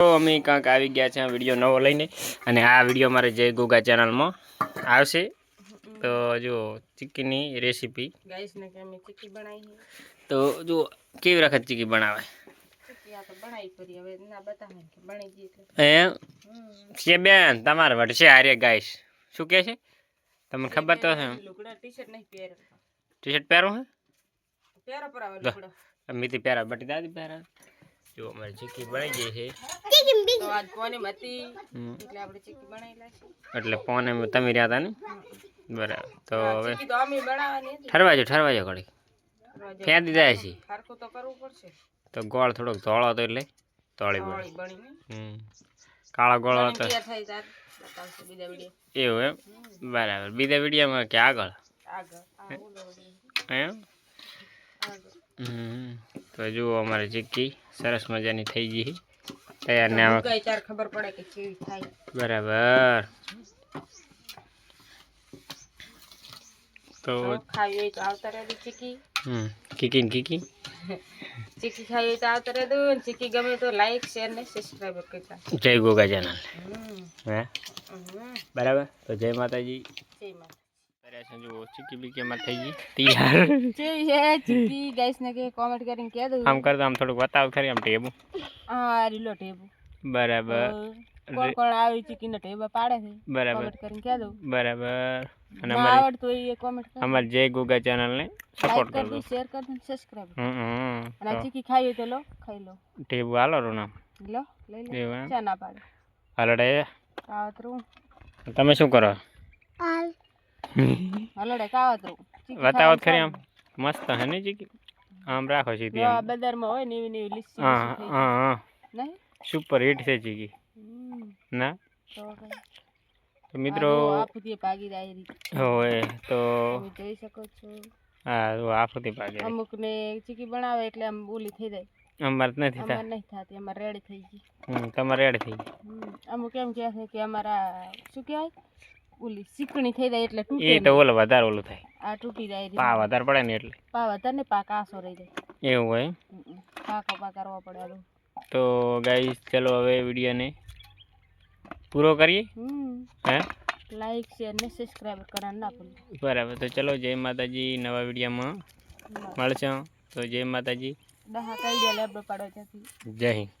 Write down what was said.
તો અમે કાંક આવી ગયા છે આ વીડિયો નવો લઈને. અને આ વીડિયો મારે જય ગોગા ચેનલમાં આવશે. તો જો ચીકીની રેસીપી. તો જો કેવી વખત ચીકી બનાવે. છે. બેન તમારે વટશે હારે ગાઈશ શું કે છે? તમને ખબર તો છે ટી શર્ટ પહેરો. હે? પહેરો મીથી પહેરા બટી દાદી પહેરા. જો અમારી ચીકી બની ગઈ છે. એટલે એમ તમે રહ્યા હતા ને? બરાબર. તો હવે ચીકી તો અમે બનાવવાની ઠરવાજો ઠરવાજો ઘડી કરવા દીધા ફેંદી જાય છે. તો કરવું પડશે. તો ગોળ થોડોક ધોળો હતો એટલે તળી પડે. હમ. કાળો ગોળ હતો. એવું એમ? બરાબર. બીજા વિડીયોમાં કે આગળ. એમ? હમ. તો જુઓ અમારે ચીક્કી સરસ મજાની થઈ ગઈ છે. તૈયાર ને આમાં ગઈ ત્યારે ખબર પડે કે કેવી થાય બરાબર તો તો ખાવી હોય તો આવતા રહેજો ચીકી હમ કીકી ને કીકી ચીકી ખાવી હોય તો આવતા રહેજો અને ચીકી ગમે તો લાઈક શેર ને સબસ્ક્રાઈબ કરતા જય ગોગા ચેનલ હમ હે હમ બરાબર તો જય માતાજી જય માતા કર્યા છે જુઓ ચીકી બીકી અમારે થઈ ગઈ તૈયાર જેવી છે ચીકી ગાઈસ ને કે કોમેન્ટ કરીને કહી દઉં આમ કરતો આમ થોડુંક બતાવ ખરી આમ ટેબુ હા રીલો ટેબુ બરાબર કોણ કોણ આવી ચીકી ને ટેબા પાડે છે બરાબર કોમેન્ટ કરીને કહી દઉં બરાબર અને ના અમારી આવડતું હોય એ કોમેન્ટ કરી અમારી જય ગોગા ચેનલને લાઈક સપોર્ટ કરી કરજો દો શેર કરી દો સબસ્ક્રાઈબ હમ હમ અને આ ચીકી ખાવી હોય તો લો ખાઈ લો ટેબુ હાલો રું નામ લો લઈ લો એવું એમ ચા ના પાડે હલડે કાવતરું તમે શું કરો હલડે કાવતરું ચીકી બતાવો તો ખાવાની ખરી આમ મસ્ત હે ને ચીકી? આમ રાખો સીધી આ બજારમાં હોય ને એવી એવી લીસી હા હા હા. નહીં? સુપર હિટ છે ચીકી. ના? તો મિત્રો આફતી ભાગી એ હોય તો જોઈ શકો છો. હા તો આફતી ફૂટી અમુક ને ચીકી બનાવે એટલે આમ ઓલી થઈ જાય. અમારે નથી નથી અમારે થતા નહીં થતી અમારે રેડી થઈ ગઈ. હમ તમારે રેડ થઈ ગઈ. અમુક એમ કહે છે કે અમારા શું કહેવાય? ઓલી ચીકણી થઈ જાય એટલે તૂટે એ તો નહીં. ઓલો વધારે ઓલું થાય આ તૂટી જાય એ પા રીતે. વધારે પડે ને એટલે પા વધારે ને પા કાસો રહી જાય એવું હોય હમ, હમ. પા કપા કરવા પડે આલું. તો ગાઈસ ચલો હવે વિડીયોને પૂરો કરીએ હમ હે લાઈક શેર ને સબસ્ક્રાઈબ કરવાનું ના ભૂલો બરાબર તો ચલો જય માતાજી નવા વિડીયોમાં મળશું તો જય માતાજી દહા કઈ દે લેબડો પાડો ત્યાંથી જય હિન્દ